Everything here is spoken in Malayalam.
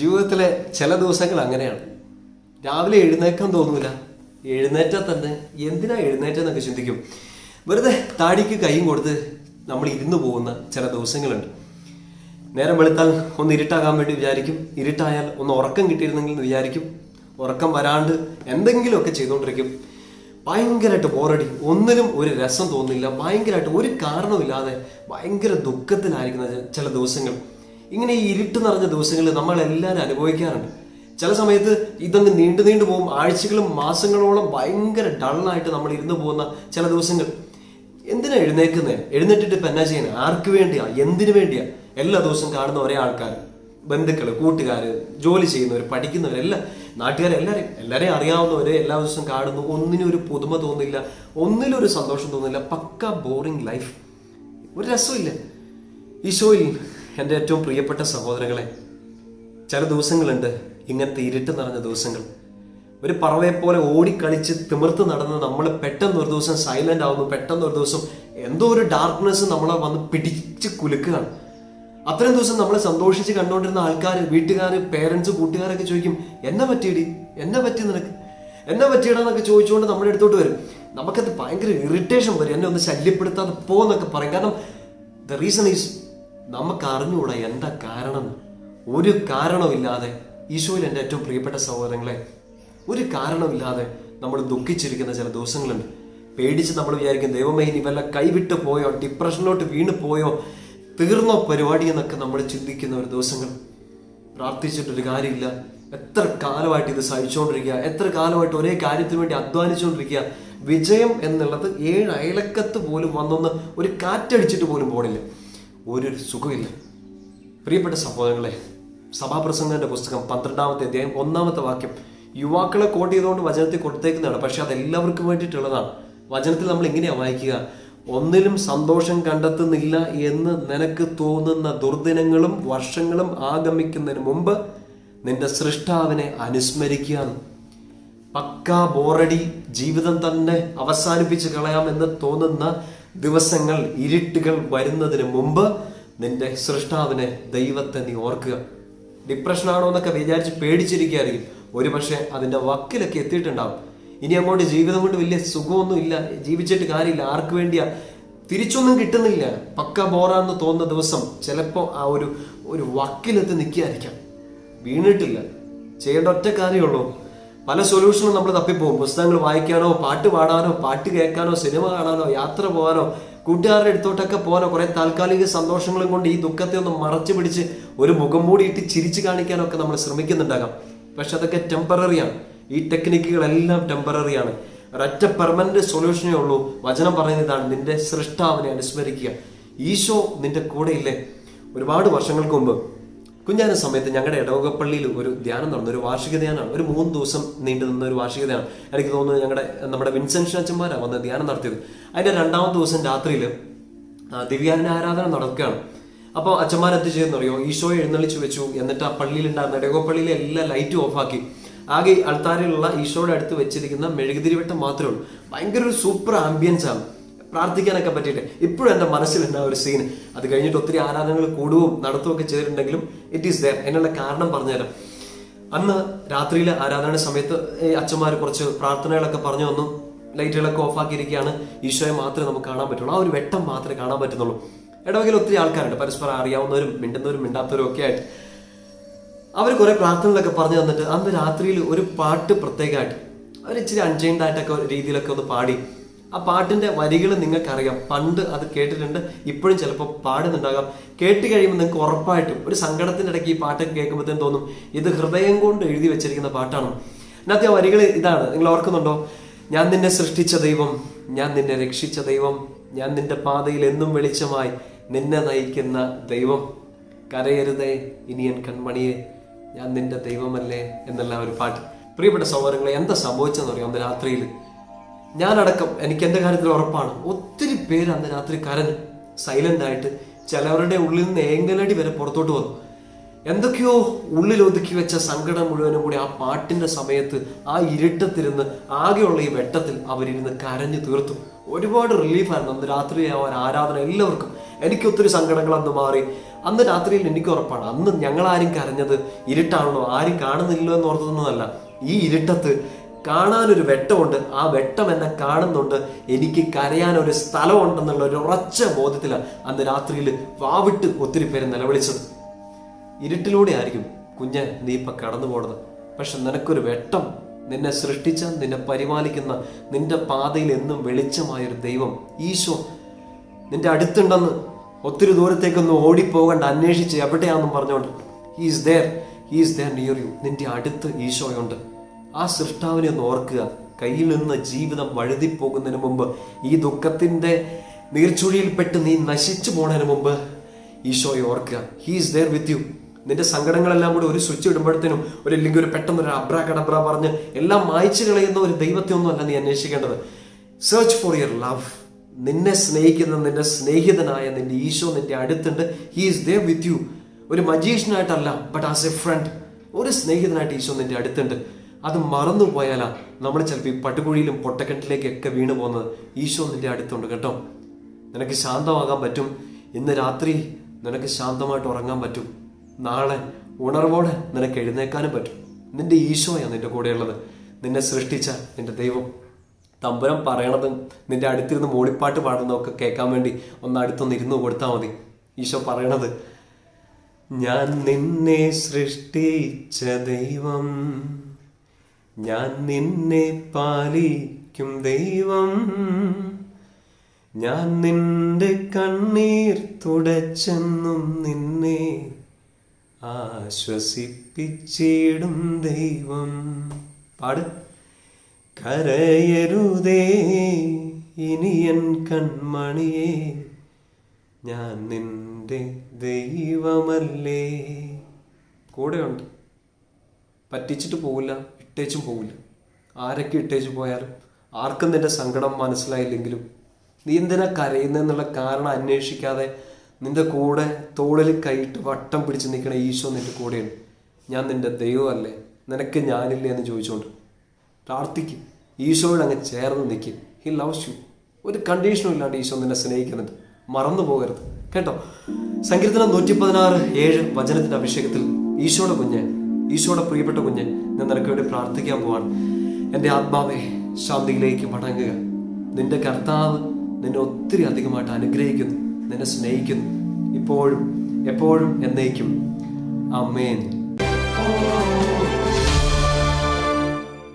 ജീവിതത്തിലെ ചില ദിവസങ്ങൾ അങ്ങനെയാണ്. രാവിലെ എഴുന്നേക്കാൻ തോന്നൂല. എഴുന്നേറ്റാൽ തന്നെ എന്തിനാ എഴുന്നേറ്റെന്നൊക്കെ ചിന്തിക്കും. വെറുതെ താടിക്ക് കൈയും കൊടുത്ത് നമ്മൾ ഇരുന്നു പോകുന്ന ചില ദിവസങ്ങളുണ്ട്. നേരം വെളുത്താൽ ഒന്ന് ഇരുട്ടാകാൻ വേണ്ടി വിചാരിക്കും. ഇരുട്ടായാൽ ഒന്ന് ഉറക്കം കിട്ടിയിരുന്നെങ്കിൽ വിചാരിക്കും. ഉറക്കം വരാണ്ട് എന്തെങ്കിലുമൊക്കെ ചെയ്തുകൊണ്ടിരിക്കും. ഭയങ്കരമായിട്ട് ബോറടി. ഒന്നിനും ഒരു രസം തോന്നില്ല. ഭയങ്കരമായിട്ട് ഒരു കാരണമില്ലാതെ ഭയങ്കര ദുഃഖത്തിലായിരിക്കുന്ന ചില ദിവസങ്ങൾ. ഇങ്ങനെ ഈ ഇരുട്ട് നിറഞ്ഞ ദിവസങ്ങൾ നമ്മൾ എല്ലാവരും അനുഭവിക്കാറുണ്ട്. ചില സമയത്ത് ഇതങ്ങ് നീണ്ടു നീണ്ടു പോകും. ആഴ്ചകളും മാസങ്ങളോളം ഭയങ്കര ഡള്ളായിട്ട് നമ്മൾ ഇരുന്ന് പോകുന്ന ചില ദിവസങ്ങൾ. എന്തിനാ എഴുന്നേക്കുന്നത് എഴുന്നേറ്റിട്ട് പെന്നാ എന്നാ ചെയ്യുന്നത് ആർക്ക് വേണ്ടിയാ? എന്തിനു വേണ്ടിയാ? എല്ലാ ദിവസവും കാണുന്ന ഒരേ ആൾക്കാർ ബന്ധുക്കൾ കൂട്ടുകാർ ജോലി ചെയ്യുന്നവർ പഠിക്കുന്നവർ എല്ലാ നാട്ടുകാർ എല്ലാവരെയും അറിയാവുന്നവരെ എല്ലാ ദിവസവും കാണുന്നു. ഒന്നിനും ഒരു പുതുമ തോന്നില്ല ഒന്നിലും ഒരു സന്തോഷം തോന്നില്ല. Pakka boring life. ഒരു രസമില്ല ഈശോയിൽ എന്റെ ഏറ്റവും പ്രിയപ്പെട്ട സഹോദരങ്ങളെ ചില ദിവസങ്ങളുണ്ട് ഇങ്ങനത്തെ ഇരുട്ട് നിറഞ്ഞ ദിവസങ്ങൾ. ഒരു പറവയെ പോലെ ഓടിക്കളിച്ച് തിമിർത്ത് നടന്ന് നമ്മൾ പെട്ടെന്ന് ഒരു ദിവസം സൈലന്റ് ആവുന്നു പെട്ടെന്ന് ഒരു ദിവസം എന്തോ ഒരു ഡാർക്ക്നെസ് നമ്മളെ വന്ന് പിടിച്ച് കുലുക്കുകയാണ്. അത്രയും ദിവസം നമ്മൾ സന്തോഷിച്ച് കണ്ടുകൊണ്ടിരുന്ന ആൾക്കാർ വീട്ടുകാർ പേരൻസ് കൂട്ടുകാരൊക്കെ ചോദിക്കും എന്നെ പറ്റിയടി? എന്നെ പറ്റി നിനക്ക്? എന്നെ പറ്റിയടാന്നൊക്കെ ചോദിച്ചുകൊണ്ട് നമ്മുടെ അടുത്തോട്ട് വരും. നമുക്കത് ഭയങ്കര ഇറിറ്റേഷൻ വരും. എന്നെ ഒന്ന് ശല്യപ്പെടുത്താതെ പോന്നൊക്കെ പറയും. കാരണം ദ റീസൺ ഈസ് നമുക്ക് അറിഞ്ഞുകൂടാ എന്താ കാരണം. ഒരു കാരണമില്ലാതെ ഈശോയിൽ എന്റെ ഏറ്റവും പ്രിയപ്പെട്ട സഹോദരങ്ങളെ ഒരു കാരണമില്ലാതെ നമ്മൾ ദുഃഖിച്ചിരിക്കുന്ന ചില ദിവസങ്ങളുണ്ട്. പേടിച്ച് നമ്മൾ വിചാരിക്കും ദൈവമേ ഇനി വല്ല കൈവിട്ട് പോയോ ഡിപ്രഷനിലോട്ട് വീണ് പോയോ തീർന്നോ പരിപാടി എന്നൊക്കെ നമ്മൾ ചിന്തിക്കുന്ന ഒരു ദിവസങ്ങൾ. പ്രാർത്ഥിച്ചിട്ടൊരു കാര്യമില്ല. എത്ര കാലമായിട്ട് ഇത് സഹിച്ചുകൊണ്ടിരിക്കുക എത്ര കാലമായിട്ട് ഒരേ കാര്യത്തിന് വേണ്ടി അധ്വാനിച്ചുകൊണ്ടിരിക്കുക. വിജയം എന്നുള്ളത് ഏഴ് അയലക്കത്ത് പോലും വന്നൊന്ന് ഒരു കാറ്റടിച്ചിട്ട് പോലും പോണില്ല. ഒരു സുഖമില്ല. പ്രിയപ്പെട്ട സഹോദരങ്ങളെ സഭാപ്രസംഗന്റെ പുസ്തകം പന്ത്രണ്ടാമത്തെ അധ്യായം ഒന്നാമത്തെ വാക്യം യുവാക്കളെ കോട്ട് ചെയ്തുകൊണ്ട് വചനത്തിൽ കൊടുത്തേക്കുന്നതാണ്. പക്ഷെ അത് എല്ലാവർക്കും വേണ്ടിയിട്ടുള്ളതാണ്. വചനത്തിൽ നമ്മൾ എങ്ങനെയാണ് വായിക്കുക? ഒന്നിലും സന്തോഷം കണ്ടെത്തുന്നില്ല എന്ന് നിനക്ക് തോന്നുന്ന ദുർദിനങ്ങളും വർഷങ്ങളും ആഗമിക്കുന്നതിന് മുമ്പ് നിന്റെ സൃഷ്ടാവിനെ അനുസ്മരിക്കുക. പക്കാ ബോറടി ജീവിതം തന്നെ അവസാനിപ്പിച്ച് കളയാമെന്ന് തോന്നുന്ന ദിവസങ്ങൾ ഇരുട്ടുകൾ വരുന്നതിന് മുമ്പ് നിന്റെ സൃഷ്ടാവിനെ ദൈവത്തെ നീ ഓർക്കുക. ഡിപ്രഷൻ ആണോ എന്നൊക്കെ വിചാരിച്ച് പേടിച്ചിരിക്കുകയായിരിക്കും ഒരുപക്ഷെ അതിന്റെ വക്കിലൊക്കെ എത്തിയിട്ടുണ്ടാവും. ഇനി അങ്ങോട്ട് ജീവിതം കൊണ്ട് വലിയ സുഖമൊന്നും ഇല്ല ജീവിച്ചിട്ട് കാര്യമില്ല ആർക്ക് വേണ്ടിയാ? തിരിച്ചൊന്നും കിട്ടുന്നില്ല. പക്ക ബോറാന്ന് തോന്നുന്ന ദിവസം ചിലപ്പോൾ ആ ഒരു ഒരു വക്കിലെത്തി നിൽക്കുകയായിരിക്കാം. വീണിട്ടില്ല. ചെയ്യേണ്ട ഒറ്റ കാര്യമുള്ളൂ പല സൊല്യൂഷനും നമ്മൾ തപ്പിപ്പോകും. പുസ്തകങ്ങൾ വായിക്കാനോ പാട്ട് പാടാനോ പാട്ട് കേൾക്കാനോ സിനിമ കാണാനോ യാത്ര പോകാനോ കൂട്ടുകാരുടെ അടുത്തോട്ടൊക്കെ പോകാനോ കുറെ താൽക്കാലിക സന്തോഷങ്ങളും കൊണ്ട് ഈ ദുഃഖത്തെ ഒന്ന് മറച്ചു പിടിച്ച് ഒരു മുഖം മൂടിയിട്ട് ചിരിച്ചു കാണിക്കാനൊക്കെ നമ്മൾ ശ്രമിക്കുന്നുണ്ടാകാം. പക്ഷെ അതൊക്കെ ടെമ്പററിയാണ് ഈ ടെക്നിക്കുകളെല്ലാം ടെമ്പററിയാണ് ഒരൊറ്റ പെർമനന്റ് സൊല്യൂഷനേ ഉള്ളൂ. വചനം പറയുന്നത് ഇതാണ്. നിന്റെ സൃഷ്ടാവിനെ അനുസ്മരിക്കുക. ഈശോ നിന്റെ കൂടെയില്ലേ? ഒരുപാട് വർഷങ്ങൾക്ക് മുമ്പ് കുഞ്ഞാന സമയത്ത് ഞങ്ങളുടെ ഇടവകപ്പള്ളിയിൽ ഒരു ധ്യാനം നടന്നു ഒരു വാർഷിക ധ്യാനമാണ് ഒരു മൂന്ന് ദിവസം നീണ്ടു നിന്ന ഒരു വാർഷിക ധ്യാനം. എനിക്ക് തോന്നുന്നു ഞങ്ങളുടെ നമ്മുടെ വിൻസെൻഷൻ അച്ഛന്മാരാണ് വന്ന് ധ്യാനം നടത്തിയത്. അതിന്റെ രണ്ടാമത്തെ ദിവസം രാത്രിയിൽ ദിവ്യാന ആരാധന നടക്കുകയാണ്. അപ്പോൾ അച്ഛന്മാർ എന്ത് ചെയ്യുന്ന അറിയോ? ഈശോയെ എഴുന്നള്ളിച്ച് വെച്ചു എന്നിട്ട് ആ പള്ളിയിലുണ്ടായിരുന്ന ഇടവകപ്പള്ളിയിലെ എല്ലാ ലൈറ്റും ഓഫാക്കി ആകെ അൾത്താരിലുള്ള ഈശോയുടെ അടുത്ത് വെച്ചിരിക്കുന്ന മെഴുകുതിരിവട്ടം മാത്രമേ ഉള്ളൂ. ഭയങ്കര ഒരു സൂപ്പർ ആംബിയൻസ് ആണ് പ്രാർത്ഥിക്കാനൊക്കെ പറ്റിയിട്ട് ഇപ്പോഴും എന്റെ മനസ്സിലുണ്ട് ആ ഒരു സീൻ അത് കഴിഞ്ഞിട്ട് ഒത്തിരി ആരാധനകൾ കൂടുകയും നടത്തുകയൊക്കെ ചെയ്തിട്ടുണ്ടെങ്കിലും ഇറ്റ് ഈസ് ദയർ എന്നുള്ള കാരണം പറഞ്ഞുതരാം. അന്ന് രാത്രിയിലെ ആരാധന സമയത്ത് അച്ഛന്മാർ കുറച്ച് പ്രാർത്ഥനകളൊക്കെ പറഞ്ഞു വന്നു. ലൈറ്റുകളൊക്കെ ഓഫാക്കിയിരിക്കുകയാണ് ഈശോയെ മാത്രമേ നമുക്ക് കാണാൻ പറ്റുള്ളൂ. ആ ഒരു വെട്ടം മാത്രമേ കാണാൻ പറ്റുന്നുള്ളൂ. ഇടവകയിൽ ഒത്തിരി ആൾക്കാരുണ്ട്. പരസ്പരം അറിയാവുന്നവരും മിണ്ടുന്നവരും മിണ്ടാത്തവരും ഒക്കെ ആയിട്ട്. അവർ കുറെ പ്രാർത്ഥനകളൊക്കെ പറഞ്ഞു തന്നിട്ട് അന്ന് രാത്രിയിൽ ഒരു പാട്ട് പ്രത്യേകമായിട്ട്. അവർ ഇച്ചിരി അൺചൈൻഡായിട്ടൊക്കെ രീതിയിലൊക്കെ ഒന്ന് പാടി. ആ പാട്ടിന്റെ വരികൾ നിങ്ങൾക്കറിയാം. പണ്ട് അത് കേട്ടിട്ടുണ്ട് ഇപ്പോഴും ചിലപ്പോൾ പാടുന്നുണ്ടാകാം. കേട്ട് കഴിയുമ്പോൾ നിങ്ങൾക്ക് ഉറപ്പായിട്ടും ഒരു സങ്കടത്തിന്റെ ഇടയ്ക്ക് ഈ പാട്ടൊക്കെ കേൾക്കുമ്പോഴത്തേനും തോന്നും ഇത് ഹൃദയം കൊണ്ട് എഴുതി വെച്ചിരിക്കുന്ന പാട്ടാണ്. അതിനകത്ത് ആ വരികൾ ഇതാണ്. നിങ്ങൾ ഓർക്കുന്നുണ്ടോ? ഞാൻ നിന്നെ സൃഷ്ടിച്ച ദൈവം ഞാൻ നിന്നെ രക്ഷിച്ച ദൈവം ഞാൻ നിന്റെ പാതയിൽ എന്നും വെളിച്ചമായി നിന്നെ നയിക്കുന്ന ദൈവം. കരയരുതേ ഇനിയൻ കൺമണിയെ ഞാൻ നിന്റെ ദൈവമല്ലേ? എന്നല്ല ഒരു പാട്ട്. പ്രിയപ്പെട്ട സഹോദരങ്ങളെ എന്താ സംഭവിച്ചെന്ന് അറിയാം. അന്ന് രാത്രിയിൽ ഞാനടക്കം എനിക്ക് എന്റെ കാര്യത്തിൽ ഉറപ്പാണ്. ഒത്തിരി പേര് അന്ന് രാത്രി കരഞ്ഞു സൈലന്റ് ആയിട്ട് ചിലവരുടെ ഉള്ളിൽ നിന്ന് ഏങ്കലടി വരെ പുറത്തോട്ട് വന്നു. എന്തൊക്കെയോ ഉള്ളിൽ ഒതുക്കി വെച്ച സങ്കടം മുഴുവനും കൂടി ആ പാട്ടിന്റെ സമയത്ത് ആ ഇരുട്ടത്തിരുന്ന് ആകെയുള്ള ഈ വെട്ടത്തിൽ അവരിരുന്ന് കരഞ്ഞു തീർത്തു. ഒരുപാട് റിലീഫായിരുന്നു അന്ന് രാത്രി ആ ആരാധന എല്ലാവർക്കും. എനിക്ക് ഒത്തിരി സങ്കടങ്ങൾ അന്ന് മാറി. അന്ന് രാത്രിയിൽ എനിക്ക് ഉറപ്പാണ്. അന്ന് ഞങ്ങൾ ആരും കരഞ്ഞത് ഇരുട്ടാണല്ലോ. ആരും കാണുന്നില്ലോ എന്ന് ഓർത്തതൊന്നുമല്ല. ഈ ഇരുട്ടത്ത് കാണാനൊരു വെട്ടമുണ്ട്. ആ വെട്ടം എന്നെ കാണുന്നുണ്ട്. എനിക്ക് കരയാൻ ഒരു സ്ഥലമുണ്ടെന്നുള്ള ഒരു ഉറച്ച ബോധത്തിലാണ് അന്ന് രാത്രിയിൽ വാവിട്ട് ഒത്തിരി പേര് നിലവിളിച്ചത്. ഇരുട്ടിലൂടെ ആയിരിക്കും കുഞ്ഞ് നീ ഇപ്പൊ കടന്നു പോണത്. പക്ഷെ നിനക്കൊരു വെട്ടം. നിന്നെ സൃഷ്ടിച്ച നിന്നെ പരിപാലിക്കുന്ന നിന്റെ പാതയിൽ എന്നും വെളിച്ചമായൊരു ദൈവം. ഈശോ നിന്റെ അടുത്തുണ്ടെന്ന് ഒത്തിരി ദൂരത്തേക്കൊന്നും ഓടിപ്പോകണ്ട അന്വേഷിച്ച് എവിടെയാണെന്നും പറഞ്ഞുകൊണ്ട്. He's there he's there near you നിന്റെ അടുത്ത് ഈശോയുണ്ട്. ആ സൃഷ്ടാവിനെ ഒന്ന് ഓർക്കുക. കയ്യിൽ നിന്ന് ജീവിതം വഴുതിപ്പോകുന്നതിന് മുമ്പ് ഈ ദുഃഖത്തിന്റെ നീർച്ചുഴിയിൽപ്പെട്ട് നീ നശിച്ചു പോണതിന് മുമ്പ് ഈശോയെ ഓർക്കുക. ഹീസ് ദെയർ വിത്ത് യു നിന്റെ സങ്കടങ്ങളെല്ലാം കൂടി ഒരു സ്വിച്ച് ഇടുമ്പോഴത്തേനും ഒരു ഇല്ലെങ്കിൽ ഒരു പെട്ടെന്ന് ഒരു അബ്ര കടബ്ര പറഞ്ഞ് എല്ലാം മായ്ച്ചു കളയുന്ന ഒരു ദൈവത്തെ ഒന്നും അല്ല നീ അന്വേഷിക്കേണ്ടത്. സെർച്ച് ഫോർ യുവർ ലവ് നിന്നെ സ്നേഹിക്കുന്ന നിന്റെ സ്നേഹിതനായ നിന്റെ ഈശോ നിന്റെ അടുത്തുണ്ട്. He is there with you ഒരു മജീഷ്യനായിട്ടല്ല ബട്ട് ആസ് എ ഫ്രണ്ട് ഒരു സ്നേഹിതനായിട്ട് ഈശോ നിന്റെ അടുത്തുണ്ട്. അത് മറന്നു പോയാലാ നമ്മൾ ചിലപ്പോൾ ഈ പട്ടുകുഴിയിലും പൊട്ടക്കിണറ്റിലേക്കൊക്കെ വീണു പോകുന്നത്. ഈശോ നിന്റെ അടുത്തുണ്ട് കേട്ടോ. നിനക്ക് ശാന്തമാകാൻ പറ്റും. ഇന്ന് രാത്രി നിനക്ക് ശാന്തമായിട്ട് ഉറങ്ങാൻ പറ്റും. നാളെ ഉണർവോടെ നിനക്ക് എഴുന്നേക്കാനും പറ്റും. നിന്റെ ഈശോയാണ് നിന്റെ കൂടെയുള്ളത്. നിന്നെ സൃഷ്ടിച്ച നിന്റെ ദൈവം. തമ്പുരം പറയണതും നിന്റെ അടുത്തിരുന്ന് മോളിപ്പാട്ട് പാടുന്നതൊക്കെ കേൾക്കാൻ വേണ്ടി ഒന്ന് അടുത്തൊന്ന് ഇരുന്ന് കൊടുത്താൽ മതി. ഈശോ പറയണത് ഞാൻ നിന്നെ സൃഷ്ടിച്ച ദൈവം ഞാൻ നിന്നെ പാലിക്കും ദൈവം. ഞാൻ നിന്റെ കണ്ണീർ തുടച്ചെന്നും നിന്നെ ആശ്വസിപ്പിച്ചിടും ദൈവം. പാട്. കരയരുതേ ഇനിയൻ കൺമണിയെ. ഞാൻ നിന്റെ ദൈവമല്ലേ. കൂടെയുണ്ട്. പറ്റിച്ചിട്ട് പോവില്ല. ഇട്ടേച്ചും പോകില്ല ആരൊക്കെ ഇട്ടേച്ചു പോയാലും ആർക്കും നിന്റെ സങ്കടം മനസ്സിലായില്ലെങ്കിലും നീ എന്തിനാ കരയുന്നെന്നുള്ള കാരണം അന്വേഷിക്കാതെ നിന്റെ കൂടെ തോളിൽ കൈയിട്ട് വട്ടം പിടിച്ച് നിൽക്കണ ഈശോ നിന്റെ കൂടെയുണ്ട്. ഞാൻ നിന്റെ ദൈവമല്ലേ? നിനക്ക് ഞാനില്ലേ എന്ന് ചോദിച്ചുകൊണ്ട് പ്രാർത്ഥിക്കും. ഈശോയോട് അങ്ങ് ചേർന്ന് നിൽക്കും ഹി ലവ്സ് യു ഒരു കണ്ടീഷനും ഇല്ലാണ്ട് ഈശോ നിന്നെ സ്നേഹിക്കുന്നുണ്ട്. മറന്നു പോകരുത്. കേട്ടോ? സങ്കീർത്തനം നൂറ്റി പതിനാറ് ഏഴ് വചനത്തിന്റെ അഭിഷേകത്തിൽ ഈശോയുടെ കുഞ്ഞ് ഈശോയുടെ പ്രിയപ്പെട്ട കുഞ്ഞ് ഞാൻ നിനക്ക് വേണ്ടി പ്രാർത്ഥിക്കാൻ പോവാണ്. എന്റെ ആത്മാവെ ശാന്തിയിലേക്ക് മടങ്ങുക. നിന്റെ കർത്താവ് നിന്നെ ഒത്തിരി അധികമായിട്ട് അനുഗ്രഹിക്കുന്നു നിന്നെ സ്നേഹിക്കുന്നു. ഇപ്പോഴും എപ്പോഴും എന്നേക്കും. അമ്മേൻ